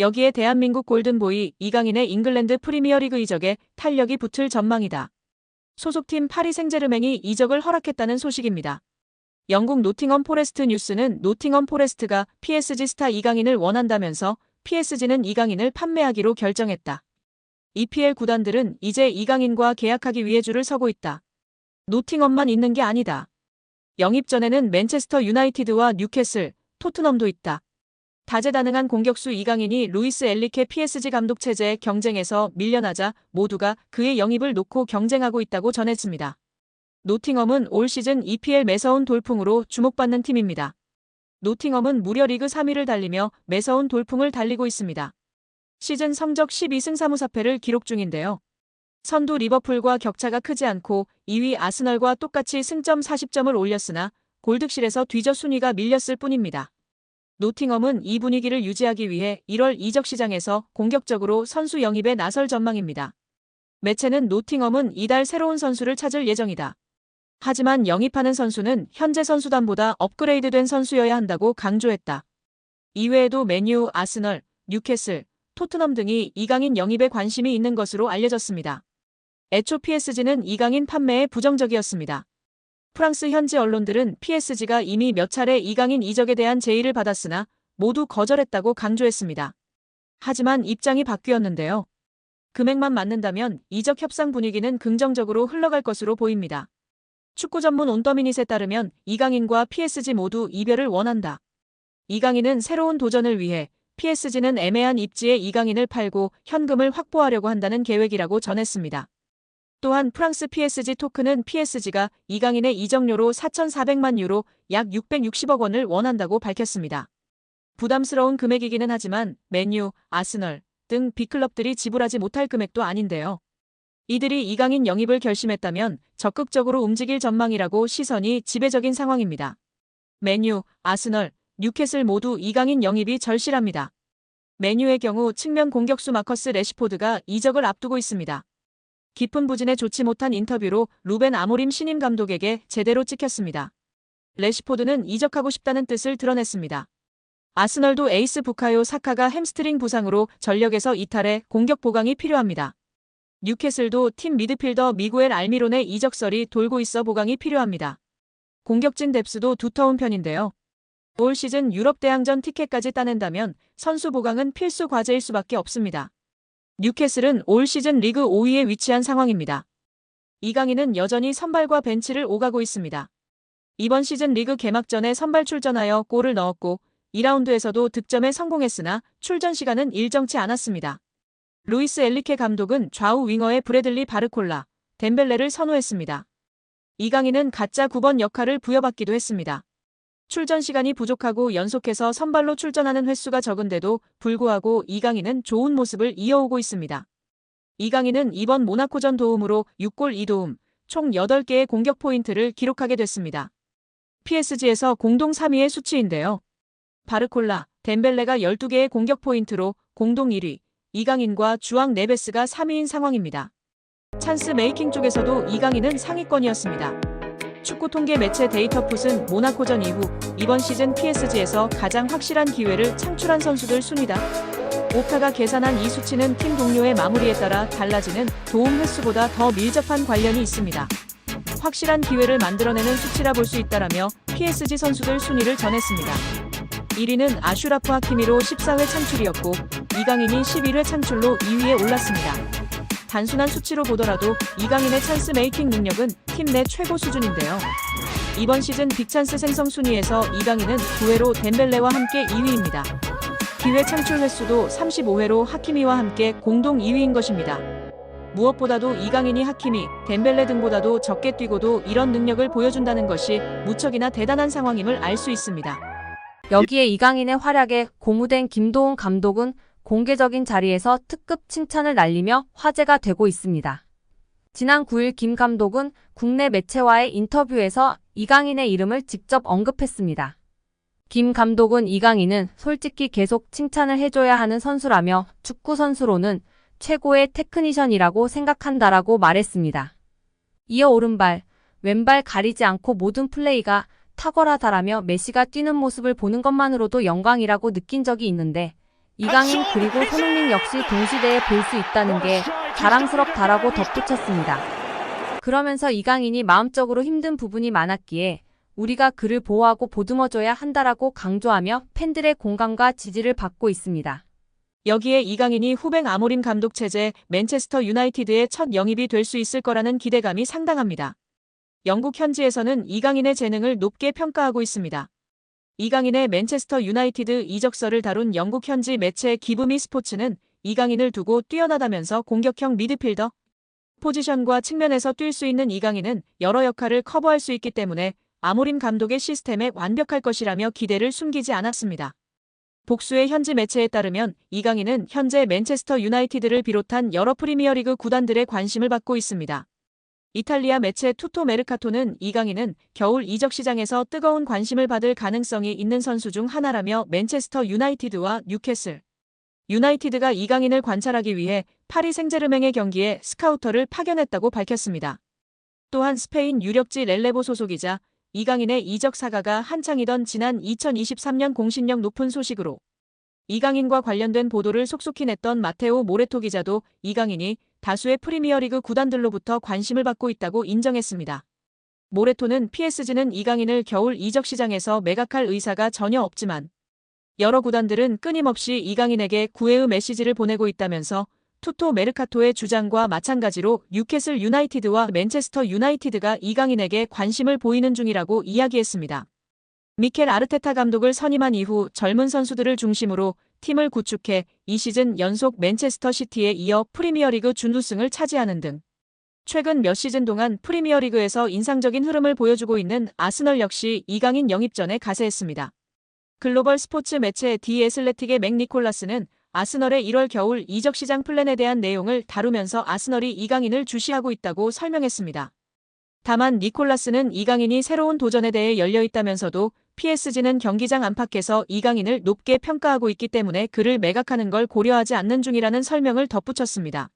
여기에 대한민국 골든보이 이강인의 잉글랜드 프리미어리그 이적에 탄력이 붙을 전망이다. 소속팀 파리 생제르맹이 이적을 허락했다는 소식입니다. 영국 노팅엄 포레스트 뉴스는 노팅엄 포레스트가 PSG 스타 이강인을 원한다면서 PSG는 이강인을 판매하기로 결정했다. EPL 구단들은 이제 이강인과 계약하기 위해 줄을 서고 있다. 노팅엄만 있는 게 아니다. 영입 전에는 맨체스터 유나이티드와 뉴캐슬, 토트넘도 있다. 다재다능한 공격수 이강인이 루이스 엘리케 PSG 감독 체제의 경쟁에서 밀려나자 모두가 그의 영입을 놓고 경쟁하고 있다고 전했습니다. 노팅엄은 올 시즌 EPL 매서운 돌풍으로 주목받는 팀입니다. 노팅엄은 무려 리그 3위를 달리며 매서운 돌풍을 달리고 있습니다. 시즌 성적 12승 3무 4패를 기록 중인데요. 선두 리버풀과 격차가 크지 않고 2위 아스널과 똑같이 승점 40점을 올렸으나 골득실에서 뒤져 순위가 밀렸을 뿐입니다. 노팅엄은 이 분위기를 유지하기 위해 1월 이적 시장에서 공격적으로 선수 영입에 나설 전망입니다. 매체는 노팅엄은 이달 새로운 선수를 찾을 예정이다. 하지만 영입하는 선수는 현재 선수단보다 업그레이드된 선수여야 한다고 강조했다. 이외에도 메뉴, 아스널, 뉴캐슬, 토트넘 등이 이강인 영입에 관심이 있는 것으로 알려졌습니다. 애초 PSG는 이강인 판매에 부정적이었습니다. 프랑스 현지 언론들은 PSG가 이미 몇 차례 이강인 이적에 대한 제의를 받았으나 모두 거절했다고 강조했습니다. 하지만 입장이 바뀌었는데요. 금액만 맞는다면 이적 협상 분위기는 긍정적으로 흘러갈 것으로 보입니다. 축구 전문 온더미닛에 따르면 이강인과 PSG 모두 이별을 원한다. 이강인은 새로운 도전을 위해 PSG는 애매한 입지에 이강인을 팔고 현금을 확보하려고 한다는 계획이라고 전했습니다. 또한 프랑스 PSG 토크는 PSG가 이강인의 이적료로 4,400만 유로 약 660억 원을 원한다고 밝혔습니다. 부담스러운 금액이기는 하지만 맨유, 아스널 등 빅클럽들이 지불하지 못할 금액도 아닌데요. 이들이 이강인 영입을 결심했다면 적극적으로 움직일 전망이라고 시선이 지배적인 상황입니다. 맨유, 아스널, 뉴캐슬 모두 이강인 영입이 절실합니다. 맨유의 경우 측면 공격수 마커스 레시포드가 이적을 앞두고 있습니다. 깊은 부진에 좋지 못한 인터뷰로 루벤 아모림 신임 감독에게 제대로 찍혔습니다. 레시포드는 이적하고 싶다는 뜻을 드러냈습니다. 아스널도 에이스 부카요 사카가 햄스트링 부상으로 전력에서 이탈해 공격 보강이 필요합니다. 뉴캐슬도 팀 미드필더 미구엘 알미론의 이적설이 돌고 있어 보강이 필요합니다. 공격진 뎁스도 두터운 편인데요. 올 시즌 유럽 대항전 티켓까지 따낸다면 선수 보강은 필수 과제일 수밖에 없습니다. 뉴캐슬은 올 시즌 리그 5위에 위치한 상황입니다. 이강인은 여전히 선발과 벤치를 오가고 있습니다. 이번 시즌 리그 개막전에 선발 출전하여 골을 넣었고 2라운드에서도 득점에 성공했으나 출전 시간은 일정치 않았습니다. 루이스 엘리케 감독은 좌우 윙어의 브래들리 바르콜라, 덴벨레를 선호했습니다. 이강인은 가짜 9번 역할을 부여받기도 했습니다. 출전 시간이 부족하고 연속해서 선발로 출전하는 횟수가 적은데도 불구하고 이강인은 좋은 모습을 이어오고 있습니다. 이강인은 이번 모나코전 도움으로 6골 2도움, 총 8개의 공격 포인트를 기록하게 됐습니다. PSG에서 공동 3위의 수치인데요. 바르콜라, 덴벨레가 12개의 공격 포인트로 공동 1위, 이강인과 주앙 네베스가 3위인 상황입니다. 찬스 메이킹 쪽에서도 이강인은 상위권이었습니다. 축구 통계 매체 데이터풋은 모나코전 이후 이번 시즌 PSG에서 가장 확실한 기회를 창출한 선수들 순위다. 오카가 계산한 이 수치는 팀 동료의 마무리에 따라 달라지는 도움 횟수보다 더 밀접한 관련이 있습니다. 확실한 기회를 만들어내는 수치라 볼 수 있다라며 PSG 선수들 순위를 전했습니다. 1위는 아슈라프 하키미로 14회 창출이었고 이강인이 11회 창출로 2위에 올랐습니다. 단순한 수치로 보더라도 이강인의 찬스 메이킹 능력은 팀 내 최고 수준인데요. 이번 시즌 빅찬스 생성 순위에서 이강인은 9회로 덴벨레와 함께 2위입니다. 기회 창출 횟수도 35회로 하키미와 함께 공동 2위인 것입니다. 무엇보다도 이강인이 하키미, 덴벨레 등보다도 적게 뛰고도 이런 능력을 보여준다는 것이 무척이나 대단한 상황임을 알 수 있습니다. 여기에 이강인의 활약에 고무된 김도훈 감독은 공개적인 자리에서 특급 칭찬을 날리며 화제가 되고 있습니다. 지난 9일 김 감독은 국내 매체와의 인터뷰에서 이강인의 이름을 직접 언급했습니다. 김 감독은 이강인은 솔직히 계속 칭찬을 해줘야 하는 선수라며 축구 선수로는 최고의 테크니션이라고 생각한다라고 말했습니다. 이어 오른발, 왼발 가리지 않고 모든 플레이가 탁월하다라며 메시가 뛰는 모습을 보는 것만으로도 영광이라고 느낀 적이 있는데 이강인 그리고 손흥민 역시 동시대에 볼 수 있다는 게 자랑스럽다라고 덧붙였습니다. 그러면서 이강인이 마음적으로 힘든 부분이 많았기에 우리가 그를 보호하고 보듬어줘야 한다라고 강조하며 팬들의 공감과 지지를 받고 있습니다. 여기에 이강인이 후뱅 아모림 감독 체제 맨체스터 유나이티드의 첫 영입이 될 수 있을 거라는 기대감이 상당합니다. 영국 현지에서는 이강인의 재능을 높게 평가하고 있습니다. 이강인의 맨체스터 유나이티드 이적설을 다룬 영국 현지 매체 기브미 스포츠는 이강인을 두고 뛰어나다면서 공격형 미드필더 포지션과 측면에서 뛸 수 있는 이강인은 여러 역할을 커버할 수 있기 때문에 아모림 감독의 시스템에 완벽할 것이라며 기대를 숨기지 않았습니다. 복수의 현지 매체에 따르면 이강인은 현재 맨체스터 유나이티드를 비롯한 여러 프리미어리그 구단들의 관심을 받고 있습니다. 이탈리아 매체 투토 메르카토는 이강인은 겨울 이적 시장에서 뜨거운 관심을 받을 가능성이 있는 선수 중 하나라며 맨체스터 유나이티드와 뉴캐슬 유나이티드가 이강인을 관찰하기 위해 파리 생제르맹의 경기에 스카우터를 파견했다고 밝혔습니다. 또한 스페인 유력지 렐레보 소속이자 이강인의 이적 사가가 한창이던 지난 2023년 공신력 높은 소식으로 이강인과 관련된 보도를 속속히 냈던 마테오 모레토 기자도 이강인이 다수의 프리미어리그 구단들로부터 관심을 받고 있다고 인정했습니다. 모레토는 PSG는 이강인을 겨울 이적 시장에서 매각할 의사가 전혀 없지만 여러 구단들은 끊임없이 이강인에게 구애의 메시지를 보내고 있다면서 투토 메르카토의 주장과 마찬가지로 뉴캐슬 유나이티드와 맨체스터 유나이티드가 이강인에게 관심을 보이는 중이라고 이야기했습니다. 미켈 아르테타 감독을 선임한 이후 젊은 선수들을 중심으로 팀을 구축해 이 시즌 연속 맨체스터 시티에 이어 프리미어리그 준우승을 차지하는 등 최근 몇 시즌 동안 프리미어리그에서 인상적인 흐름을 보여주고 있는 아스널 역시 이강인 영입 전에 가세했습니다. 글로벌 스포츠 매체 디 애슬레틱의 맥 니콜라스는 아스널의 1월 겨울 이적 시장 플랜에 대한 내용을 다루면서 아스널이 이강인을 주시하고 있다고 설명했습니다. 다만 니콜라스는 이강인이 새로운 도전에 대해 열려 있다면서도 PSG는 경기장 안팎에서 이강인을 높게 평가하고 있기 때문에 그를 매각하는 걸 고려하지 않는 중이라는 설명을 덧붙였습니다.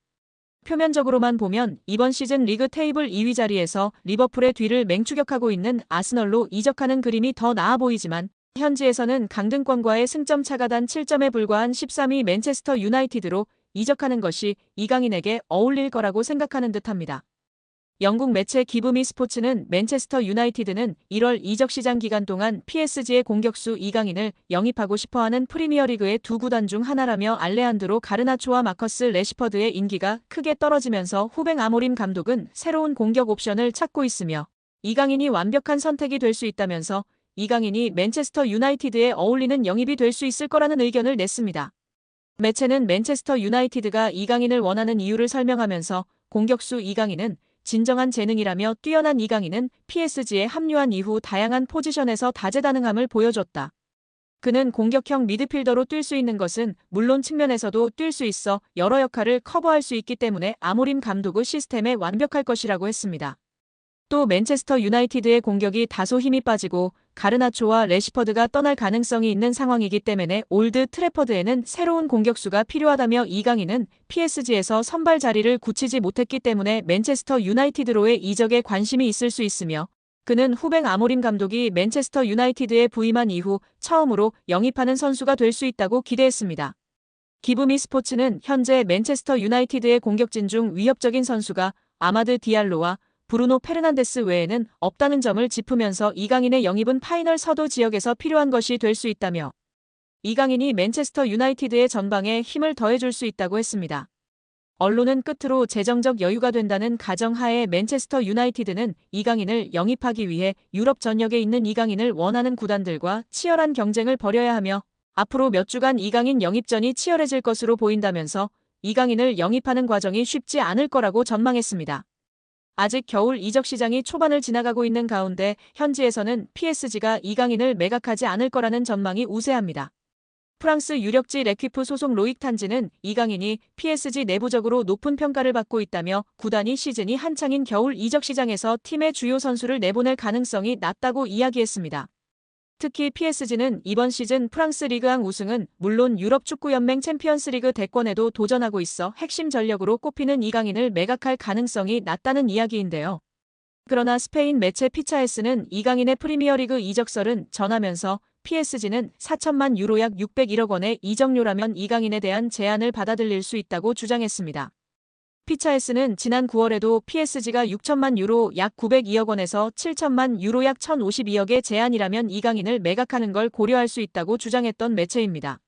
표면적으로만 보면 이번 시즌 리그 테이블 2위 자리에서 리버풀의 뒤를 맹추격하고 있는 아스널로 이적하는 그림이 더 나아 보이지만 현지에서는 강등권과의 승점 차가 단 7점에 불과한 13위 맨체스터 유나이티드로 이적하는 것이 이강인에게 어울릴 거라고 생각하는 듯합니다. 영국 매체 기브미 스포츠는 맨체스터 유나이티드는 1월 이적 시장 기간 동안 PSG의 공격수 이강인을 영입하고 싶어하는 프리미어리그의 두 구단 중 하나라며 알레한드로 가르나초와 마커스 레시퍼드의 인기가 크게 떨어지면서 후뱅 아모림 감독은 새로운 공격 옵션을 찾고 있으며 이강인이 완벽한 선택이 될 수 있다면서 이강인이 맨체스터 유나이티드에 어울리는 영입이 될 수 있을 거라는 의견을 냈습니다. 매체는 맨체스터 유나이티드가 이강인을 원하는 이유를 설명하면서 공격수 이강인은 진정한 재능이라며 뛰어난 이강인은 PSG에 합류한 이후 다양한 포지션에서 다재다능함을 보여줬다. 그는 공격형 미드필더로 뛸 수 있는 것은 물론 측면에서도 뛸 수 있어 여러 역할을 커버할 수 있기 때문에 아모림 감독의 시스템에 완벽할 것이라고 했습니다. 또 맨체스터 유나이티드의 공격이 다소 힘이 빠지고 가르나초와 레시퍼드가 떠날 가능성이 있는 상황이기 때문에 올드 트래퍼드에는 새로운 공격수가 필요하다며 이강인은 PSG에서 선발 자리를 굳히지 못했기 때문에 맨체스터 유나이티드로의 이적에 관심이 있을 수 있으며 그는 후뱅 아모림 감독이 맨체스터 유나이티드에 부임한 이후 처음으로 영입하는 선수가 될 수 있다고 기대했습니다. 기브미 스포츠는 현재 맨체스터 유나이티드의 공격진 중 위협적인 선수가 아마드 디알로와 브루노 페르난데스 외에는 없다는 점을 짚으면서 이강인의 영입은 파이널 서도 지역에서 필요한 것이 될 수 있다며 이강인이 맨체스터 유나이티드의 전방에 힘을 더해줄 수 있다고 했습니다. 언론은 끝으로 재정적 여유가 된다는 가정하에 맨체스터 유나이티드는 이강인을 영입하기 위해 유럽 전역에 있는 이강인을 원하는 구단들과 치열한 경쟁을 벌여야 하며 앞으로 몇 주간 이강인 영입전이 치열해질 것으로 보인다면서 이강인을 영입하는 과정이 쉽지 않을 거라고 전망했습니다. 아직 겨울 이적 시장이 초반을 지나가고 있는 가운데 현지에서는 PSG가 이강인을 매각하지 않을 거라는 전망이 우세합니다. 프랑스 유력지 레퀴프 소속 로익 탄지는 이강인이 PSG 내부적으로 높은 평가를 받고 있다며 구단이 시즌이 한창인 겨울 이적 시장에서 팀의 주요 선수를 내보낼 가능성이 낮다고 이야기했습니다. 특히 PSG는 이번 시즌 프랑스 리그왕 우승은 물론 유럽 축구연맹 챔피언스리그 대권에도 도전하고 있어 핵심 전력으로 꼽히는 이강인을 매각할 가능성이 낮다는 이야기인데요. 그러나 스페인 매체 피차에스는 이강인의 프리미어리그 이적설은 전하면서 PSG는 4천만 유로 약 601억 원의 이적료라면 이강인에 대한 제안을 받아들일 수 있다고 주장했습니다. 피차에스는 지난 9월에도 PSG가 6천만 유로 약 902억 원에서 7천만 유로 약 1,052억의 제안이라면 이강인을 매각하는 걸 고려할 수 있다고 주장했던 매체입니다.